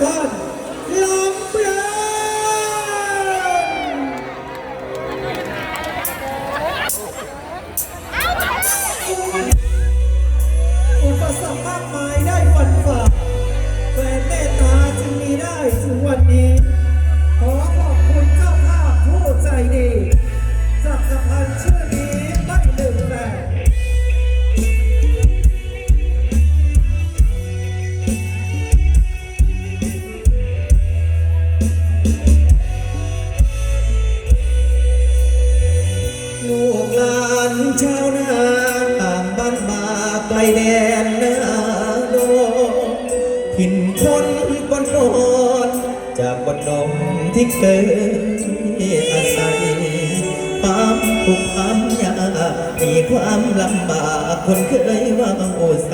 พันลา ที่เคยอาศัยความผูกพันยากมีความลำบากคนเคยว่าโอ้ใส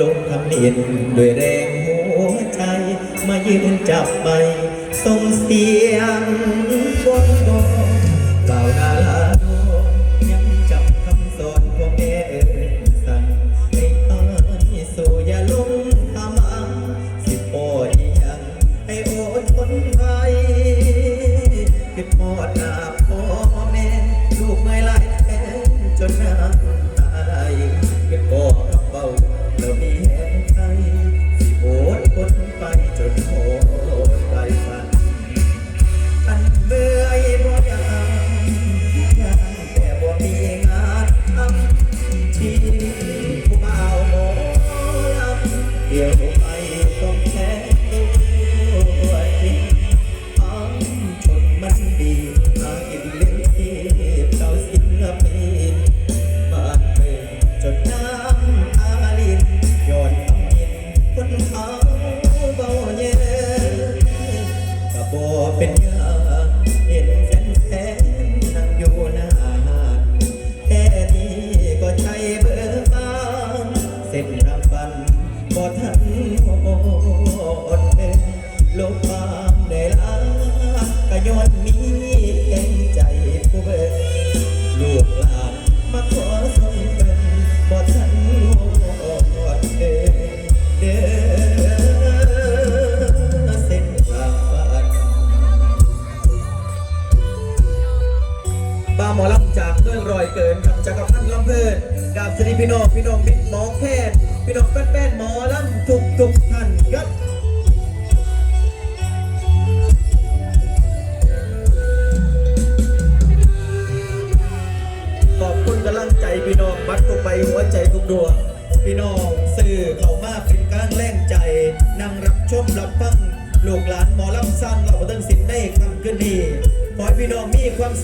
ลงทำเนียนด้วยแรงหัวใจ มายืนจับไปส่งเสียงคนบอกเล่าได้ จนน้ำตายเก็บบ่อกระเบาแล้วมีแหงไทยสิโอดคนไปจนหอ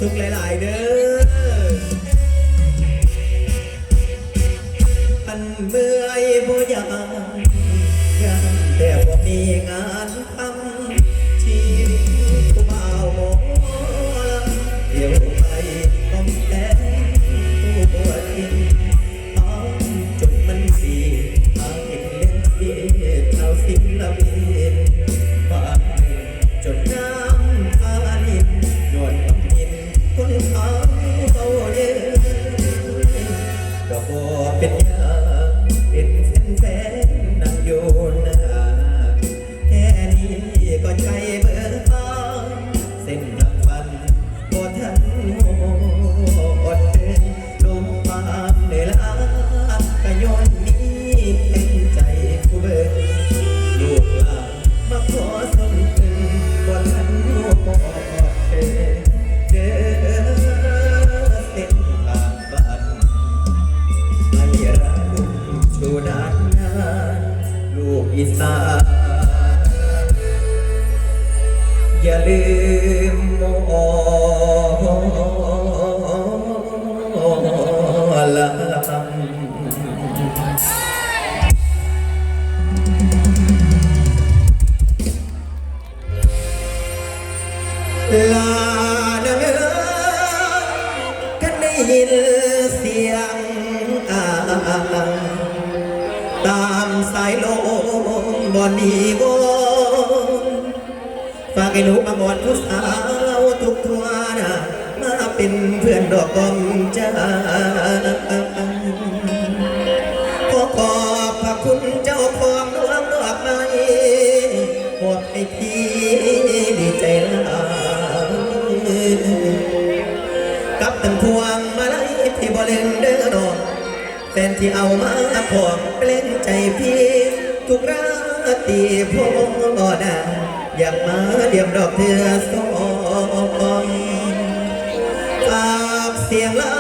สุขหลาย ๆ เด้อู่นานนานลูกอีสานอย่าลืมมอลำลาเนื้อกันได้ยินเสียงายลงบอนนีวงฝากให้ลูกมาบอนผู้สาวทุกทัวานะมาเป็นเพื่อนดอกกอมจ้า แฟนที่เอามาผอมเปล่งใจพี่ ทุกราตีพ่อดังอยากมาเดียมดอกเธอสองฝากเสียงล้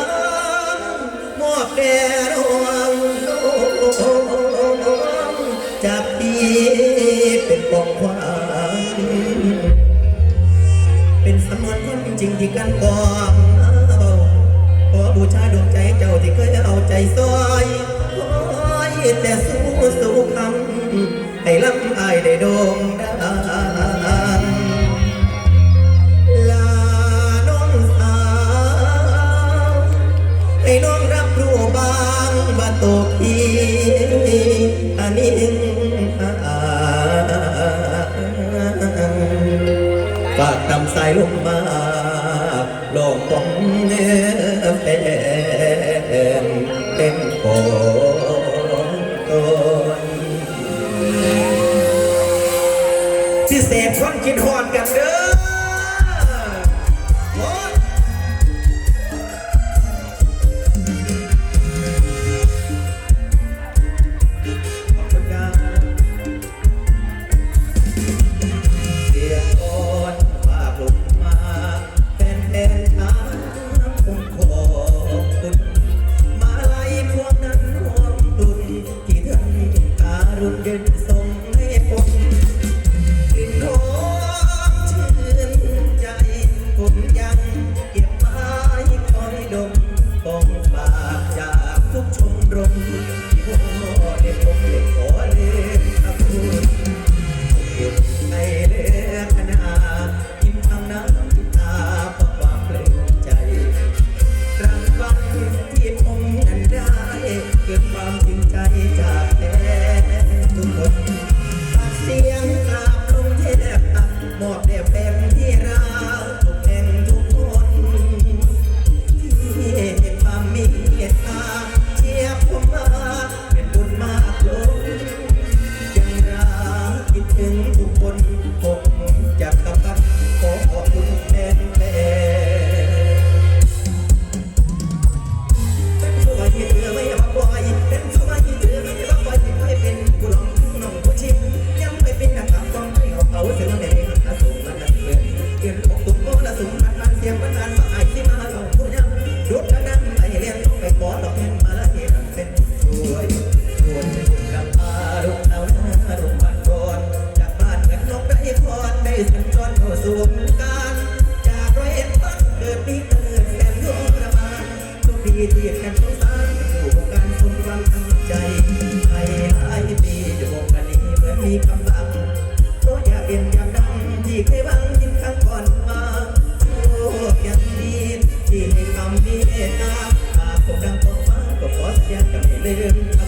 ำมอบแด่รวงจับพี่เป็นปองควานเป็นสำนวนความจริงที่กันกอง ขอบูชาดวงใจเจ้าที่เคยเอาใจซอยโอ้ยแต่สู้สู้คำให้ลำอายได้ด่งดังลาน้องสาวให้น้องรับรู้บางว่าตกทีอันนี้ฝากตำสายลงมาลอกผมเนี่ย สุดนั้นไปเลี้ยงไปขอดอกเงินมาเห็นเป็นช่วยชวนบุญกับอาลูกเอาหน้าลูกบ้านก่นจากบ้านเหมือกไร้พรได้สัญจรเข้าสู่วารจากรยเอ็ดเกิดนี้เกิดแสนโยระมานทุกทีที่ live